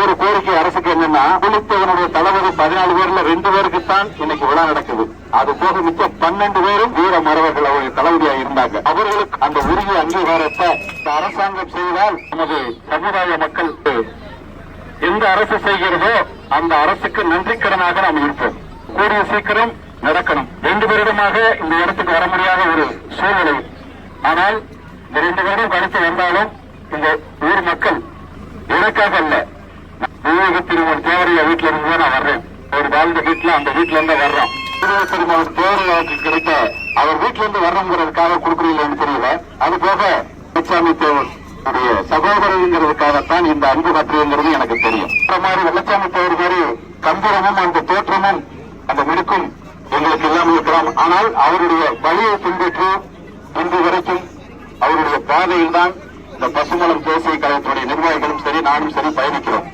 ஒரு கோரிக்கை அரசுக்கு என்னன்னா குளித்தவனுடைய தளபதி பதினாலு பேர்ல ரெண்டு பேருக்கு தான் இன்னைக்கு விழா நடக்குது. அது போக மிச்ச பன்னெண்டு பேரும் வீர மறவர்கள் அவருடைய தளபதியா இருந்தாங்க. அவர்களுக்கு அந்த உரிய அங்கீகாரத்தை அரசாங்கம் செய்தால் நமது சமுதாய மக்களுக்கு எந்த அரசு செய்கிறதோ அந்த அரசுக்கு நன்றிக்கடனாக நாம் இருப்போம். கூடிய சீக்கிரம் நடக்கணும். ரெண்டு பேரிடமாக இந்த இடத்துக்கு வர முடியாத ஒரு சூழ்நிலை. ஆனால் இந்த ரெண்டு பேரும் கழித்து வந்தாலும் இந்த ஊர் மக்கள் எனக்காக அல்ல. விவேக திருமணம் தேவரையா வீட்டுல இருந்து நான் வர்றேன். ஒரு வாழ்ந்த வீட்டுல அந்த வீட்டுல இருந்து வர்றோம். விவேக திருமணம் தேவரையாவுக்கு கிடைத்த அவர் வீட்டுல இருந்து வர்றோங்கிறதுக்காக கொடுக்குறீங்கன்னு தெரியல. அது போக வெச்சாமி தேவர் உடைய சகோதரங்கிறதுக்காகத்தான் இந்த அன்பு கட்டுறதுங்கிறது எனக்கு தெரியும். மாதிரி வெள்ளச்சாமி தேவர் மாதிரி கம்பீரமும் அந்த தோற்றமும் அந்த மிடுக்கும் எங்களுக்கு இல்லாமல் இருக்கிறோம் ஆனால் அவருடைய வழியை பின்பற்றி இன்று வரைக்கும் அவருடைய பாதையில் தான் இந்த பசுமலம் தேசிய கழகத்துடைய நிர்வாகிகளும் சரி நானும் சரி பயணிக்கிறோம்.